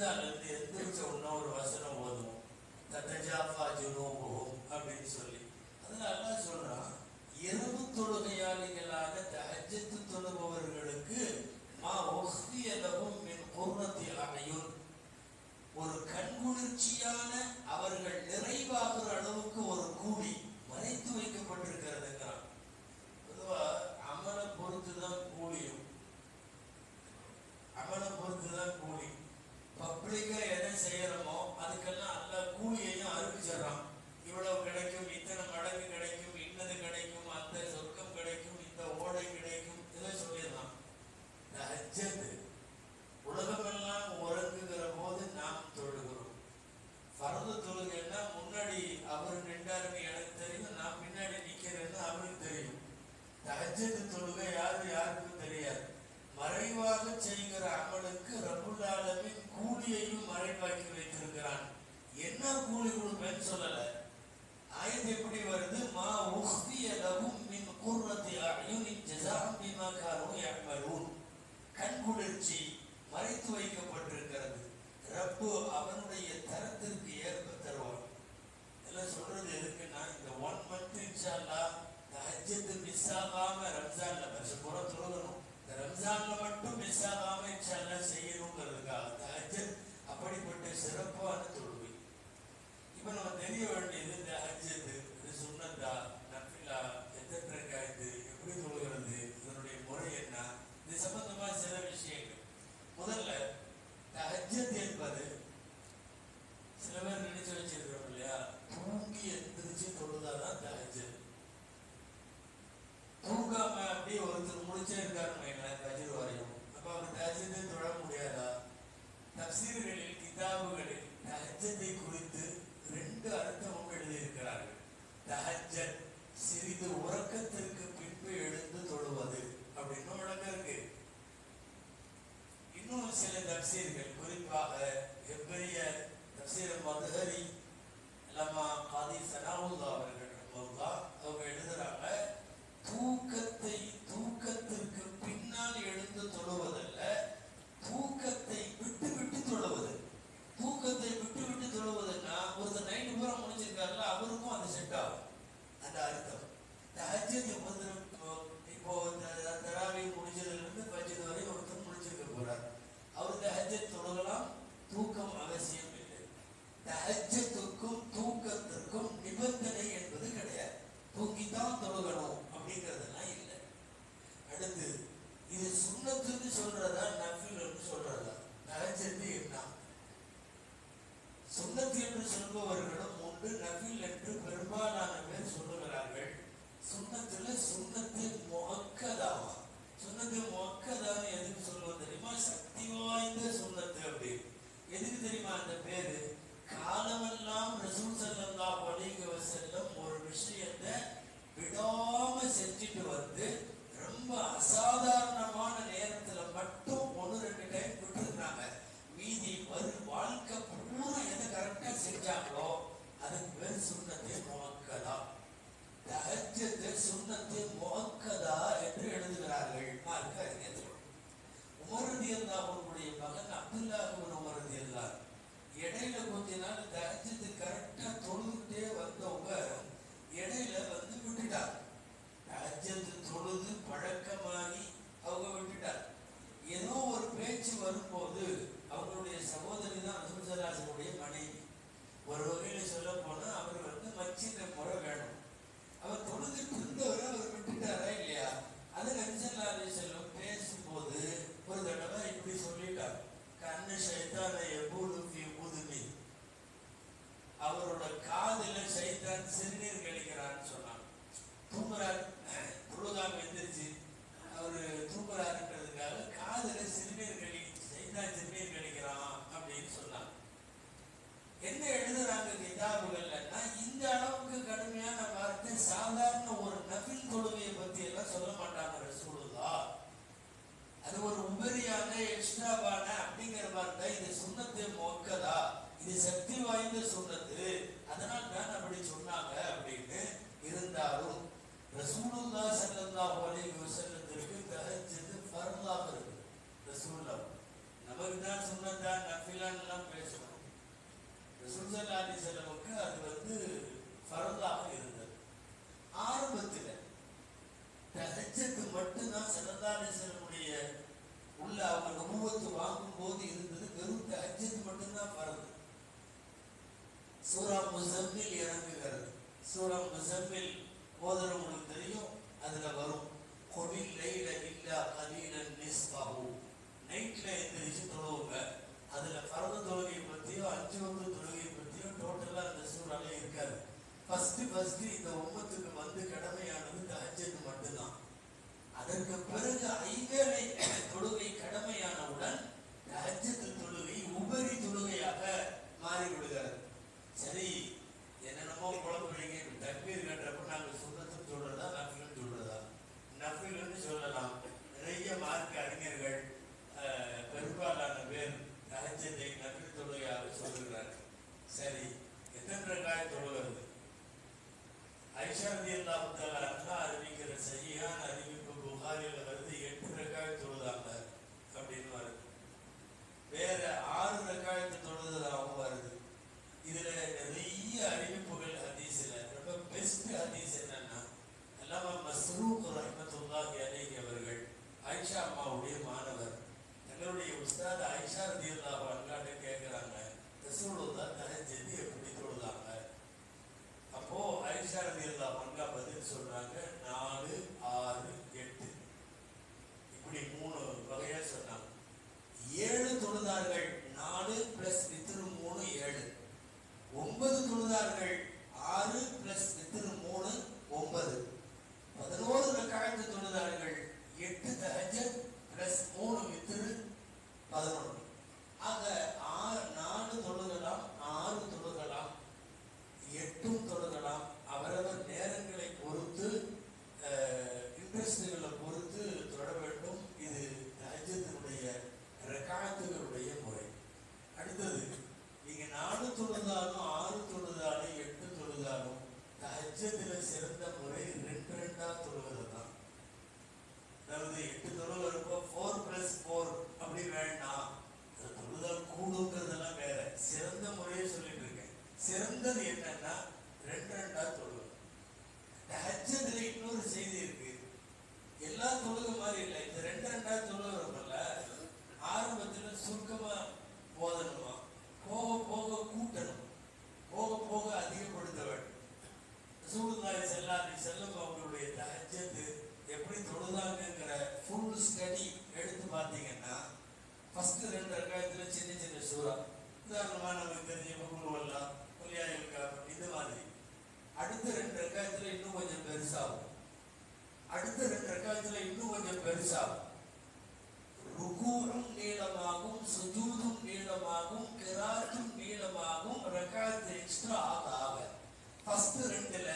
இருந்து எந்திரிச்ச உடனே ஒரு வசனம் ஓதுவோம் தத்தஜாஃபா ஜுனூபுஹும் அப்படின்னு சொல்லி அதுல அல்லாஹ் சொல்கிறான் இரவு தொழுகையாளிகளாக தஜத்து தொழுபவர்களுக்கு மா உஹ்திய லஹும் மின் குர்ரத்தி அயுன் ஒரு கண்குளிர்ச்சியான அவர்கள் நிறைவாகிற அளவுக்கு ஒரு கூலி மறைத்து வைக்கப்பட்டிருக்கிறது. தகஜத்து தொழுகை யாரு யாருக்கும் தெரியாது. மறைவாக செய்கிற அமலுக்கு ரப்புல் ஆலமீன் கூலியையும் மறைவாக்கி வைத்திருக்கிறான். என்ன கூலி கொடுப்பேன்னு சொல்லல. ஆயத்து எப்படி வருது? மா உஹ்திய லகும் மின் குர்ரத்தி அயுனின் ஜஸாஅம் பிமா காரும் யஅமலூன். கண்குளிர்ச்சி மறைத்து வைக்கப்பட்டிருக்கிறது. ரப்பு அவனுடைய தரத்திற்கு ஏற்ப தருவான். எல்லாம் சொல்ற எதுக்குன்னா இந்த ஒன் மந்த் இன்ஷால்லா தஹஜ்ஜத் மிஸ் ஆகாம ரம்ஜான்ல வருஷம் பூரா தொழுகணும் இந்த ரம்ஜான்ல மட்டும் மிஸ் ஆகாம இன்ஷால்லா செய்யணுங்கிறதுக்காக தஹஜ்ஜத் அப்படிப்பட்ட சிறப்பான தொழுகை இப்ப நம்ம தெரிய வேண்டியது இந்த ஹஜ்ஜத் இது சுன்னத்தா நப்பிலா எத்தனை ரக்காயத்து எப்படி தொழுகிறது இதனுடைய முறை என்ன இது சம்பந்தமா சில விஷயங்கள் முதல்ல தஹஜ்ஜத் என்பது சில பேர் நினைச்சு வச்சிருக்கிறோம் இல்லையா தூங்கி எந்திரிச்சு தொழுதாதான் தஹஜ்ஜத் தூங்காம அப்படியே ஒருத்தர் முடிச்சே இருக்காருன்னு தப்சீர்களில் கிதாபுகளில் தஹஜ்ஜத்தை குறித்து ரெண்டு அர்த்தமும் எழுதியிருக்கிறார்கள். தஹஜ்ஜத் சிறிது உறக்கத்திற்கு பின்பு எழுந்து தொழுவது அப்படின்னு விளக்கம் இருக்கு. இன்னும் சில தப்சீர்கள் குறிப்பாக نسيت بالليل تهجد எழுதுகிறார்கள் மார்க்க அறிஞர்கள் உமர் அவர்களுடைய மகன் அப்துல்லாஹ் இப்னு உமர் இடையில கொஞ்ச நாள் தகஜத்து கரெக்டா தொழுதுட்டே வந்தவங்க இடையில வந்து விட்டுட்டார் தகஜத்து தொழுது பழக்கமாகி அவங்க விட்டுட்டார் ஏதோ ஒரு பேச்சு வரும்போது அவங்களுடைய சகோதரி தான் அசுமசராசனுடைய மனைவி. ஒரு வகையில் சொல்ல போனா அவர் வந்து மச்சின்ற முறை வேணும். அவர் தொழுதுட்டு இருந்தவரை அவர் விட்டு கூடுதலியான எக்ஸ்ட்ராவான அப்படிங்கிற மாதிரி இது சுண்ணத்து மொக்கதா இது சக்தி வாய்ந்த சுண்ணத்து. அதனால் தான் அப்படி சொன்னாங்க அப்படின்னு இருந்தாலும் ரசூலுல்லா ஸல்லல்லாஹு அலைஹி வஸல்லத்திற்கு தஹஜ்ஜுத் ஃபர்லாக இருக்கு. ரசூலுல்லா நமக்கு தான் சுன்னத்தா நஃபிலான் எல்லாம் பேசுறோம் ரசூல் ஸல்லல்லாஹு அலைஹி வஸல்லமுக்கு அது வந்து ஃபர்ஸ்ட் ஃபர்ஸ்ட் இந்த உம்மத்துக்கு வந்து கடமையானது தஹஜ்ஜத் மட்டும்தான். அதற்கு பிறகு ஐவேளை தொழுகை கடமையானவுடன் தஹஜ்ஜத் தொழுகை உபரி தொழுகையாக மாறிவிடுகிறது. சரி என்னென்னமோ குழம்புறீங்க தக்பீர் கட்டுறப்ப நாங்கள் சுண்ணத்து சொல்றதா நஃபிலும் சொல்றதா? நஃபில்னு சொல்லலாம். நிறைய மார்க் அறிஞர்கள் அஹ், பெரும்பாலான பேர் தஹஜ்ஜத்தை நஃபில் தொழுகையாக சொல்லுகிறார்கள். சரி எத்தனை காய தொழுகிறது? ஐஷா அறிவிக்கிற சரியான அறிவிப்பு புகாரில வருது எட்டு ரெக்காயத்து தொழுதாங்க அப்படின்னு வருது வேற ஆறு ரகாயத்து தொழுதலாகவும் வருது இதுல நிறைய அறிவிப்புகள் ஹதீஸ்ல ரொம்ப பெஸ்ட் ஹதீஸ் என்னன்னா அல்லாம மஸ்ரூக் ரஹ்மத்துல்லாஹி அலைஹி அவர்கள் ஆயிஷா அம்மாவுடைய மாணவர் தங்களுடைய உஸ்தாத் ஆயிஷா ரலியல்லாஹு அன்ஹாட்ட கேக்குறாங்க ரசூலுல்லாஹ் தஹஜ்ஜத் எப்படி சொல்றாங்க. நாலு ஆறு எட்டு. இப்படி மூணு வகையா சொன்னாங்க. ஏழு தொழுதார்கள் நாலு பிளஸ் வித்திரு மூணு ஏழு. ஒன்பது தொழுதார்கள் ஆறு பிளஸ் வித்திரு மூணு ஒன்பது. பதினோரு ரக்காயத்து தொழுதார்கள் எட்டு தகஜ பிளஸ் மூணு வித்திரு பதினொன்று. ஆக ஆறு நாலு தொழுகலாம் ஆறு தொழுகலாம் எட்டும் தொழுகலாம் அவரவர் நேரங்களை பொறுத்து இன்ட்ரெஸ்டுகளை பொறுத்து தொட வேண்டும் இது தஹஜத்தினுடைய ரக்காத்துகளுடைய முறை அடுத்தது நீங்க நாலு தொழுதாலும் ஆறு தொழுதாலும் எட்டு தொழுதாலும் தஹஜத்துல சிறந்த முறை ரெண்டு ரெண்டா தொழுவது தான் அதாவது எட்டு தொழுகிறப்போ ஃபோர் பிளஸ் ஃபோர் அப்படி வேண்டாம் அது தொழுதல் கூடுங்கிறதெல்லாம் வேற சிறந்த முறையை சொல்லிட்டு இருக்கேன் சிறந்தது என்னன்னா ரெண்டு ரெண்டா தொழுவது தஹஜத்துல இன்னொரு செய்தி இருக்கு எல்லா தொழுகை மாதிரி இல்லை இந்த ரெண்டு ரெண்டா தொழுகிறப்பல ஆரம்பத்துல சுருக்கமா போதணுமா போக போக கூட்டணும் போக போக அதிகப்படுத்த வேண்டும் சூழ்நாய் செல்லாதி செல்லம் அவங்களுடைய தஹஜத்து எப்படி தொழுதாங்கிற ஃபுல் ஸ்டடி எடுத்து பார்த்தீங்கன்னா ஃபர்ஸ்ட் ரெண்டு ரகாயத்துல சின்ன சின்ன சூறா உதாரணமா நமக்கு தெரிஞ்ச குருவல்லா புலியாயுக்கா இந்த மாதிரி அடுத்த ரெண்டு ரகாயத்துல இன்னும் கொஞ்சம் பெருசாகும் அடுத்த ரெண்டு ரகாயத்துல இன்னும் கொஞ்சம் பெருசாகும் ருகூரும் நீளமாகும் சுஜூதும் நீளமாகும் கிராத்தும் நீளமாகும் ரகாத் எக்ஸ்ட்ரா ஆக ஆக ஃபர்ஸ்ட் ரெண்டுல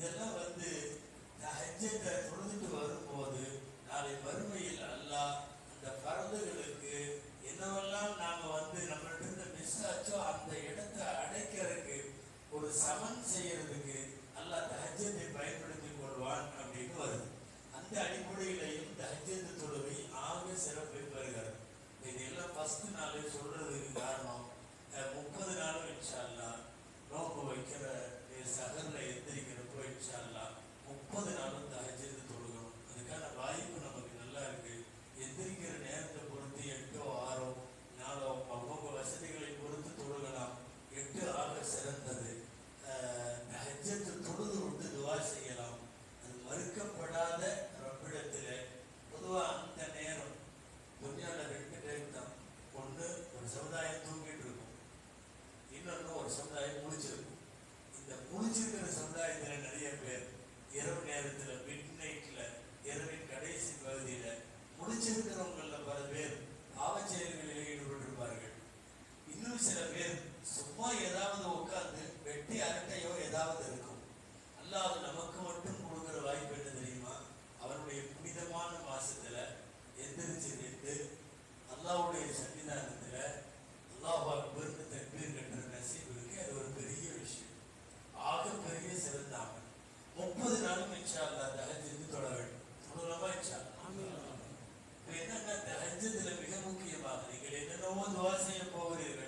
இதெல்லாம் வந்து ஹஜ்ஜத்தை தொழுதுட்டு வரும்போது நாளை வறுமையில் அல்லாஹ் அந்த பறந்துகளுக்கு என்னவெல்லாம் நாம் வந்து நம்மள்கிட்ட இருந்து மிஸ் ஆச்சோ அந்த இடத்தை அடைக்கிறதுக்கு ஒரு சமன் செய்யறதுக்கு அல்லாஹ் தஹஜத்தை பயன்படுத்திக் கொள்வான் அப்படின்னு வருது. அந்த அடிப்படையிலையும் தஹஜ்ஜத் தொழுகை ஆக சிறப்பை பெறுகிறது. இதெல்லாம் ஃபஸ்ட்டு நாள் சொல்றதுக்கு காரணம் முப்பது நாளும் இன்ஷா நோக்கு வைக்கிற அஹ், எந்திரிக்க இன்ஷா அல்லா முப்பது நாளும் தஹஜ்ஜத் தொழுகணும் அதுக்கான வாய்ப்பு நமக்கு நல்லா இருக்கு எந்திரிக்கிற நேரத்தை பொறுத்து எட்டோ ஆறோ நாளோ அவங்க வசதிகளை பொறுத்து தொழுகலாம் எட்டு ஆக சிறந்தது அஹ், தஹஜ்ஜத் தொழுது விட்டு துவா செய்யலாம் அது மறுக்கப்படாத ரப்பிடத்தில் பொதுவா அந்த நேரம் துன்யால ரெண்டு டைம் தான் ஒண்ணு ஒரு சமுதாயம் தூங்கிட்டு இருக்கும் இன்னொன்னு ஒரு சமுதாயம் முழிச்சிருக்கும் இந்த முழிச்சிருக்கிற சமுதாயத்துல நிறைய பேர் இரவு நேரத்துல மிட் நைட்ல இரவின் கடைசி பகுதியில முழிச்சிருக்கிறவங்கள பல பேர் பாவச்செயல்களில் ஈடுபட்டிருப்பார்கள் இன்னும் சில பேர் சும்மா ஏதாவது உட்கார்ந்து வெட்டி அரட்டையோ ஏதாவது இருக்கும் அல்லாஹ் நமக்கு மட்டும் கொடுக்கிற வாய்ப்பு என்ன தெரியுமா? அவருடைய புனிதமான மாசத்துல எந்திரிச்சு நின்று அல்லாஹ்வுடைய சன்னிதானத்துல அல்லாஹ் அக்பர்னு தக்பீர் கட்டுற நசீப் இருக்கு. அது ஒரு பெரிய விஷயம். ஆக பெரிய சிறந்த அமல். முப்பது நாளும் இன்ஷா அல்லாஹ் தஹஜ்ஜத் தொழ வேண்டும். தொழலாமா இன்ஷா என்னன்னா தஹஜ்ஜத்ல மிக முக்கியமாக நீங்கள் என்னென்னவோ துவா செய்ய போகிறீர்கள்.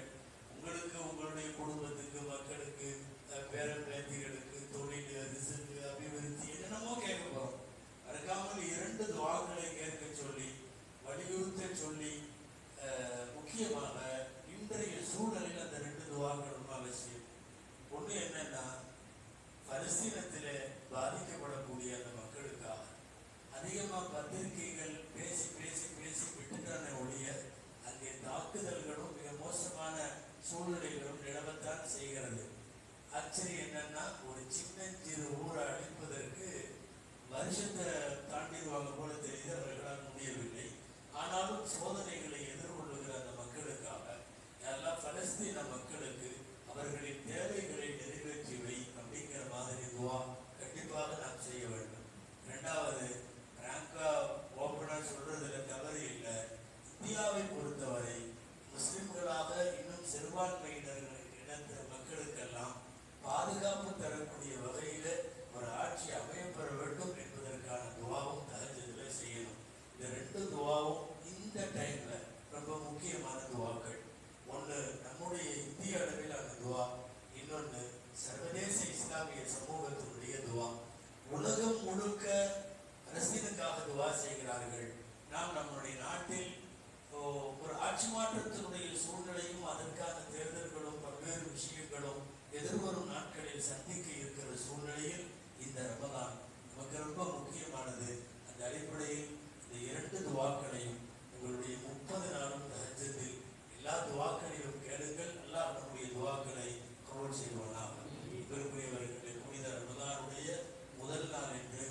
சூழ்நிலைகளும் நிலவத்தான் செய்கிறது. ஆச்சரியம் என்னன்னா ஒரு சின்னஞ்சிறு ஊரை அழிப்பதற்கு வருஷத்தை தாண்டிடுவாங்க போல தெரிந்து அவர்களால் முடியவில்லை. ஆனாலும் சோதனைகளை எதிர்கொள்ளுகிற அந்த மக்களுக்காக எல்லாம் பலஸ்தீன மக்களுக்கு அவர்களின் தேவைகளை நிறைவேற்றி வை அப்படிங்கிற மாதிரி துவா கண்டிப்பாக நாம் செய்ய வேண்டும். இரண்டாவது பிராங்கா ஓப்பனா சொல்றதுல தவறு இருக்கிறார்கள் நாம் நம்முடைய நாட்டில் ஒரு ஆட்சி மாற்றத்தினுடைய சூழ்நிலையும் அதற்கான தேர்தல்களும் பல்வேறு விஷயங்களும் எதிர்வரும் நாட்களில் சந்திக்க இருக்கிற சூழ்நிலையில் இந்த ரமதான் நமக்கு ரொம்ப முக்கியமானது. அந்த அடிப்படையில் இந்த இரண்டு துவாக்களையும் உங்களுடைய முப்பது நாளும் தஹஜத்தில் எல்லா துவாக்களையும் கேளுங்கள். அல்லாஹ் நம்முடைய துவாக்களை கபூல் செய்வானாக. பெருமையவர்களே புனித ரமதானுடைய முதல் நாள் என்று